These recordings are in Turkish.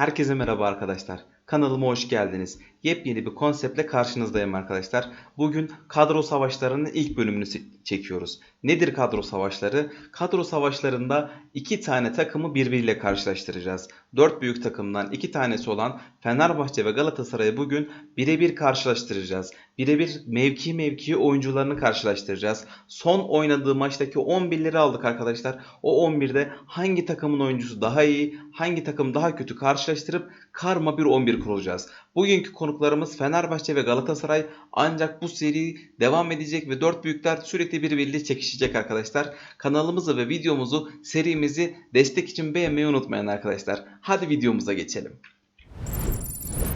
Herkese merhaba arkadaşlar. Kanalıma hoş geldiniz. Yepyeni bir konseptle karşınızdayım arkadaşlar. Bugün kadro savaşlarının ilk bölümünü çekiyoruz. Nedir kadro savaşları? Kadro savaşlarında iki tane takımı birbiriyle karşılaştıracağız. Dört büyük takımdan iki tanesi olan Fenerbahçe ve Galatasaray'ı bugün birebir karşılaştıracağız. Birebir mevki mevki oyuncularını karşılaştıracağız. Son oynadığı maçtaki 11'leri aldık arkadaşlar. O 11'de hangi takımın oyuncusu daha iyi, hangi takım daha kötü karşılaştırıp karma bir 11 kuracağız. Bugünkü konuklarımız Fenerbahçe ve Galatasaray ancak bu seri devam edecek ve dört büyükler sürekli birbiriyle çekişecek arkadaşlar. Kanalımızı ve videomuzu, serimizi destek için beğenmeyi unutmayın arkadaşlar. Hadi videomuza geçelim.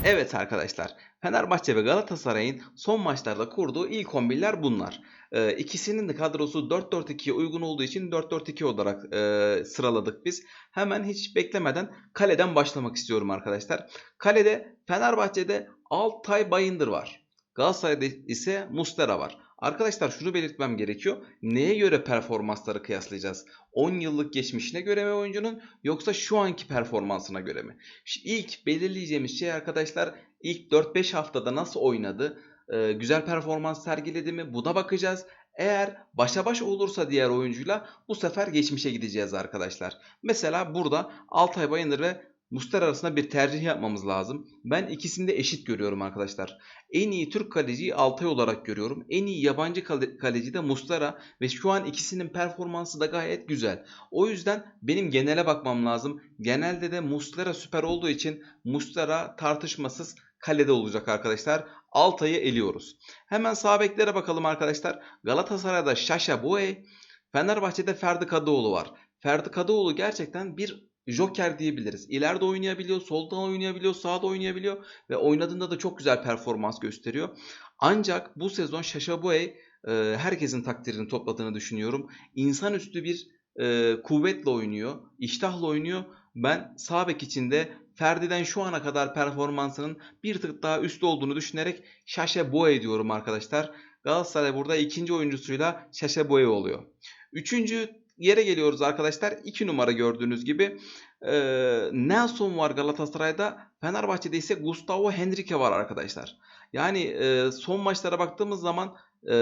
Evet arkadaşlar, Fenerbahçe ve Galatasaray'ın son maçlarda kurduğu ilk 11'ler bunlar. Ee, ikisinin de kadrosu 4-4-2'ye uygun olduğu için 4-4-2 olarak e, sıraladık biz. Hemen hiç beklemeden kaleden başlamak istiyorum arkadaşlar. Kalede Fenerbahçe'de Altay Bayındır var. Galatasaray'da ise Mustera var. Arkadaşlar şunu belirtmem gerekiyor. Neye göre performansları kıyaslayacağız? 10 yıllık geçmişine göre mi oyuncunun yoksa şu anki performansına göre mi? Şu ilk belirleyeceğimiz şey arkadaşlar ilk 4-5 haftada nasıl oynadı? Ee, güzel performans sergiledi mi? Buna bakacağız. Eğer başa baş olursa diğer oyuncuyla bu sefer geçmişe gideceğiz arkadaşlar. Mesela burada Altay Bayındır ve Muslera arasında bir tercih yapmamız lazım. Ben ikisini de eşit görüyorum arkadaşlar. En iyi Türk kaleciyi Altay olarak görüyorum. En iyi yabancı kale- kaleci de Muslera ve şu an ikisinin performansı da gayet güzel. O yüzden benim genele bakmam lazım. Genelde de Muslera süper olduğu için Muslera tartışmasız kalede olacak arkadaşlar. Altay'ı eliyoruz. Hemen sağ beklere bakalım arkadaşlar. Galatasaray'da Şaşa Boye, Fenerbahçe'de Ferdi Kadıoğlu var. Ferdi Kadıoğlu gerçekten bir Joker diyebiliriz. İleride oynayabiliyor, soldan oynayabiliyor, sağda oynayabiliyor ve oynadığında da çok güzel performans gösteriyor. Ancak bu sezon Şaşa Boye e, herkesin takdirini topladığını düşünüyorum. İnsanüstü bir e, kuvvetle oynuyor, iştahla oynuyor. Ben sağ bek içinde Ferdi'den şu ana kadar performansının bir tık daha üstte olduğunu düşünerek Şaşa Boye diyorum arkadaşlar. Galatasaray burada ikinci oyuncusuyla Şaşa Boye oluyor. Üçüncü yere geliyoruz arkadaşlar. 2 numara gördüğünüz gibi. Ee, Nelson var Galatasaray'da. Fenerbahçe'de ise Gustavo Henrique var arkadaşlar. Yani e, son maçlara baktığımız zaman e,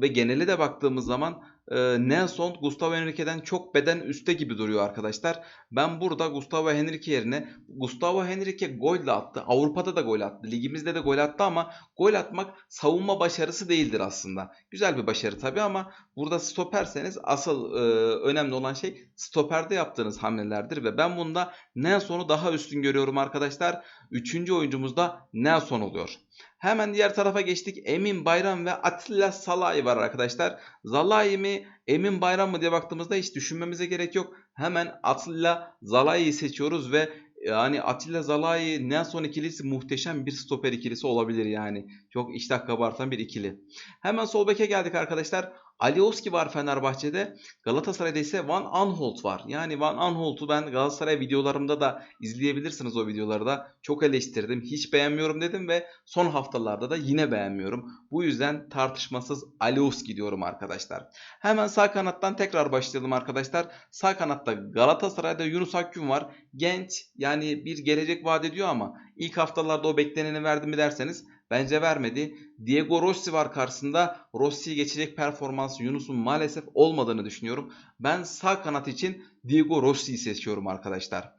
ve genele de baktığımız zaman e, Nelson Gustavo Henrique'den çok beden üstte gibi duruyor arkadaşlar. Ben burada Gustavo Henrique yerine Gustavo Henrique gol de attı. Avrupa'da da gol attı. Ligimizde de gol attı ama gol atmak savunma başarısı değildir aslında. Güzel bir başarı tabii ama burada stoperseniz asıl e, önemli olan şey stoperde yaptığınız hamlelerdir ve ben bunda Nelson'u daha üstün görüyorum arkadaşlar. Üçüncü oyuncumuz da Nelson oluyor. Hemen diğer tarafa geçtik. Emin Bayram ve Atilla Salahi var arkadaşlar. Zalai mi Emin Bayram mı diye baktığımızda hiç düşünmemize gerek yok. Hemen Atilla Zalai'yi seçiyoruz ve yani Atilla Zalai Nelson ikilisi muhteşem bir stoper ikilisi olabilir yani. Çok iştah kabartan bir ikili. Hemen sol beke geldik arkadaşlar. Alioski var Fenerbahçe'de. Galatasaray'da ise Van Aanholt var. Yani Van Aanholt'u ben Galatasaray videolarımda da izleyebilirsiniz o videoları da. Çok eleştirdim. Hiç beğenmiyorum dedim ve son haftalarda da yine beğenmiyorum. Bu yüzden tartışmasız Alioski diyorum arkadaşlar. Hemen sağ kanattan tekrar başlayalım arkadaşlar. Sağ kanatta Galatasaray'da Yunus Akgün var. Genç yani bir gelecek vaat ediyor ama ilk haftalarda o bekleneni verdi mi derseniz bence vermedi. Diego Rossi var karşısında. Rossi'yi geçecek performans Yunus'un maalesef olmadığını düşünüyorum. Ben sağ kanat için Diego Rossi'yi seçiyorum arkadaşlar.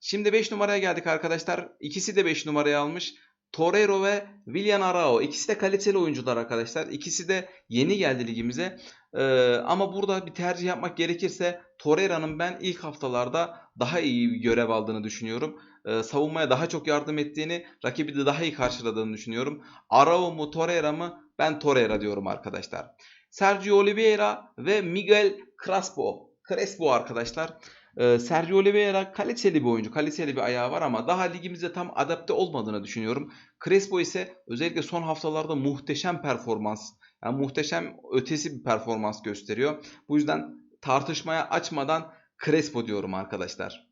Şimdi 5 numaraya geldik arkadaşlar. İkisi de 5 numaraya almış. Torreiro ve Willian Arao. İkisi de kaliteli oyuncular arkadaşlar. İkisi de yeni geldi ligimize. Ee, ama burada bir tercih yapmak gerekirse Torreira'nın ben ilk haftalarda daha iyi görev aldığını düşünüyorum. Ee, savunmaya daha çok yardım ettiğini, rakibi de daha iyi karşıladığını düşünüyorum. Arao mu Torreira mı? Ben Torreira diyorum arkadaşlar. Sergio Oliveira ve Miguel Crespo. Crespo arkadaşlar. Ee, Sergio Oliveira kaliteli bir oyuncu. Kaliteli bir ayağı var ama daha ligimize tam adapte olmadığını düşünüyorum. Crespo ise özellikle son haftalarda muhteşem performans. Yani muhteşem ötesi bir performans gösteriyor. Bu yüzden tartışmaya açmadan Crespo diyorum arkadaşlar.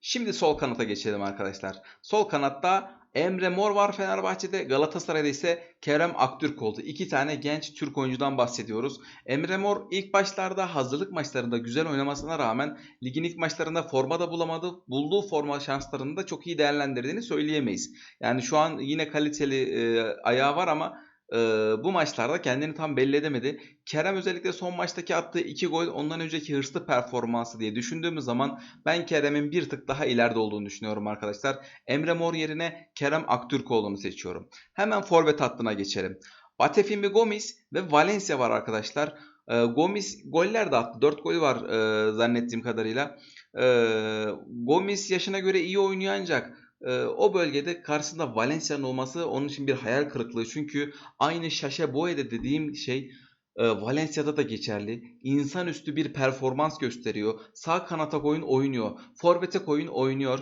Şimdi sol kanata geçelim arkadaşlar. Sol kanatta Emre Mor var Fenerbahçe'de. Galatasaray'da ise Kerem Aktürkoğlu. İki tane genç Türk oyuncudan bahsediyoruz. Emre Mor ilk başlarda hazırlık maçlarında güzel oynamasına rağmen ligin ilk maçlarında forma da bulamadı. Bulduğu forma şanslarını da çok iyi değerlendirdiğini söyleyemeyiz. Yani şu an yine kaliteli e, ayağı var ama e, bu maçlarda kendini tam belli edemedi. Kerem özellikle son maçtaki attığı iki gol ondan önceki hırslı performansı diye düşündüğümüz zaman ben Kerem'in bir tık daha ileride olduğunu düşünüyorum arkadaşlar. Emre Mor yerine Kerem Aktürkoğlu'nu seçiyorum. Hemen forvet hattına geçelim. Batefimbi Gomis ve Valencia var arkadaşlar. E, Gomis goller de attı. 4 golü var e, zannettiğim kadarıyla. E, Gomis yaşına göre iyi oynuyor ancak o bölgede karşısında Valencia'nın olması onun için bir hayal kırıklığı. Çünkü aynı Şaşe Boye'de dediğim şey e, Valencia'da da geçerli. İnsanüstü bir performans gösteriyor. Sağ kanata koyun oynuyor. Forvet'e koyun oynuyor.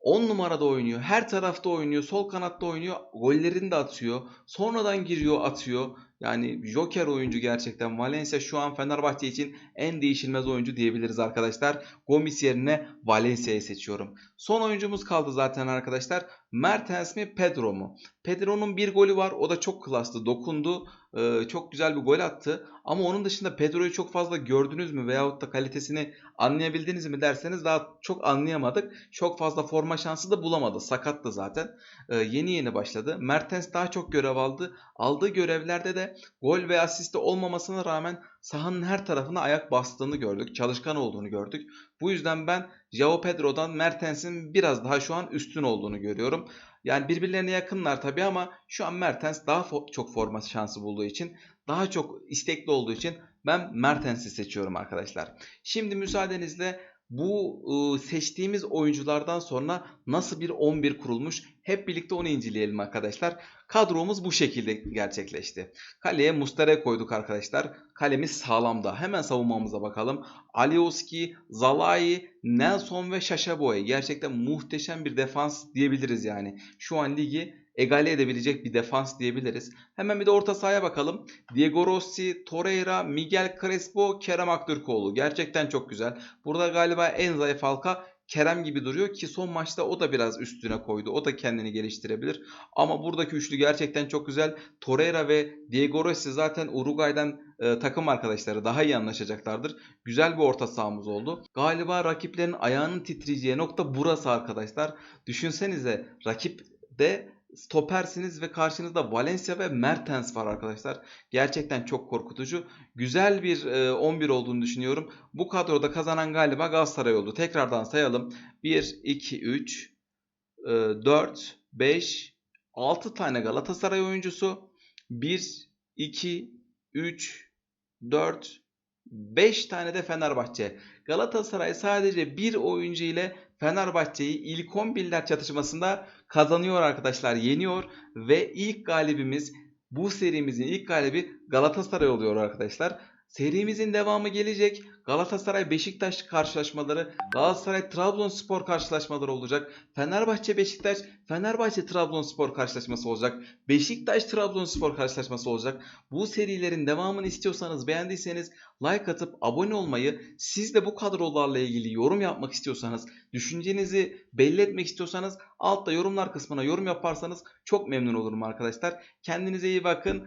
10 numarada oynuyor. Her tarafta oynuyor. Sol kanatta oynuyor. Gollerini de atıyor. Sonradan giriyor atıyor. Yani Joker oyuncu gerçekten. Valencia şu an Fenerbahçe için en değişilmez oyuncu diyebiliriz arkadaşlar. Gomis yerine Valencia'yı seçiyorum. Son oyuncumuz kaldı zaten arkadaşlar. Mertens mi Pedro mu? Pedro'nun bir golü var. O da çok klaslı. Dokundu. Ee, çok güzel bir gol attı. Ama onun dışında Pedro'yu çok fazla gördünüz mü? Veyahut da kalitesini anlayabildiniz mi derseniz daha çok anlayamadık. Çok fazla forma şansı da bulamadı. Sakattı zaten. Ee, yeni yeni başladı. Mertens daha çok görev aldı. Aldığı görevlerde de gol ve asiste olmamasına rağmen sahanın her tarafına ayak bastığını gördük. Çalışkan olduğunu gördük. Bu yüzden ben Joao Pedro'dan Mertens'in biraz daha şu an üstün olduğunu görüyorum. Yani birbirlerine yakınlar tabii ama şu an Mertens daha fo- çok forma şansı bulduğu için, daha çok istekli olduğu için ben Mertens'i seçiyorum arkadaşlar. Şimdi müsaadenizle bu ıı, seçtiğimiz oyunculardan sonra nasıl bir 11 kurulmuş hep birlikte onu inceleyelim arkadaşlar. Kadromuz bu şekilde gerçekleşti. Kaleye Mustara koyduk arkadaşlar. Kalemiz sağlamda. Hemen savunmamıza bakalım. Alioski, Zalai, Nelson ve Şaşaboy. Gerçekten muhteşem bir defans diyebiliriz yani. Şu an ligi egale edebilecek bir defans diyebiliriz. Hemen bir de orta sahaya bakalım. Diego Rossi, Torreira, Miguel Crespo, Kerem Aktürkoğlu. Gerçekten çok güzel. Burada galiba en zayıf halka Kerem gibi duruyor ki son maçta o da biraz üstüne koydu. O da kendini geliştirebilir. Ama buradaki üçlü gerçekten çok güzel. Torreira ve Diego Rossi zaten Uruguay'dan e, takım arkadaşları daha iyi anlaşacaklardır. Güzel bir orta sahamız oldu. Galiba rakiplerin ayağının titreyeceği nokta burası arkadaşlar. Düşünsenize rakip de stopersiniz ve karşınızda Valencia ve Mertens var arkadaşlar. Gerçekten çok korkutucu. Güzel bir e, 11 olduğunu düşünüyorum. Bu kadroda kazanan galiba Galatasaray oldu. Tekrardan sayalım. 1, 2, 3, e, 4, 5, 6 tane Galatasaray oyuncusu. 1, 2, 3, 4, 5 tane de Fenerbahçe. Galatasaray sadece bir oyuncu ile Fenerbahçe'yi ilk 11'ler çatışmasında kazanıyor arkadaşlar. Yeniyor ve ilk galibimiz bu serimizin ilk galibi Galatasaray oluyor arkadaşlar. Serimizin devamı gelecek. Galatasaray Beşiktaş karşılaşmaları, Galatasaray Trabzonspor karşılaşmaları olacak. Fenerbahçe Beşiktaş, Fenerbahçe Trabzonspor karşılaşması olacak. Beşiktaş Trabzonspor karşılaşması olacak. Bu serilerin devamını istiyorsanız, beğendiyseniz like atıp abone olmayı, siz de bu kadrolarla ilgili yorum yapmak istiyorsanız, düşüncenizi belli etmek istiyorsanız altta yorumlar kısmına yorum yaparsanız çok memnun olurum arkadaşlar. Kendinize iyi bakın.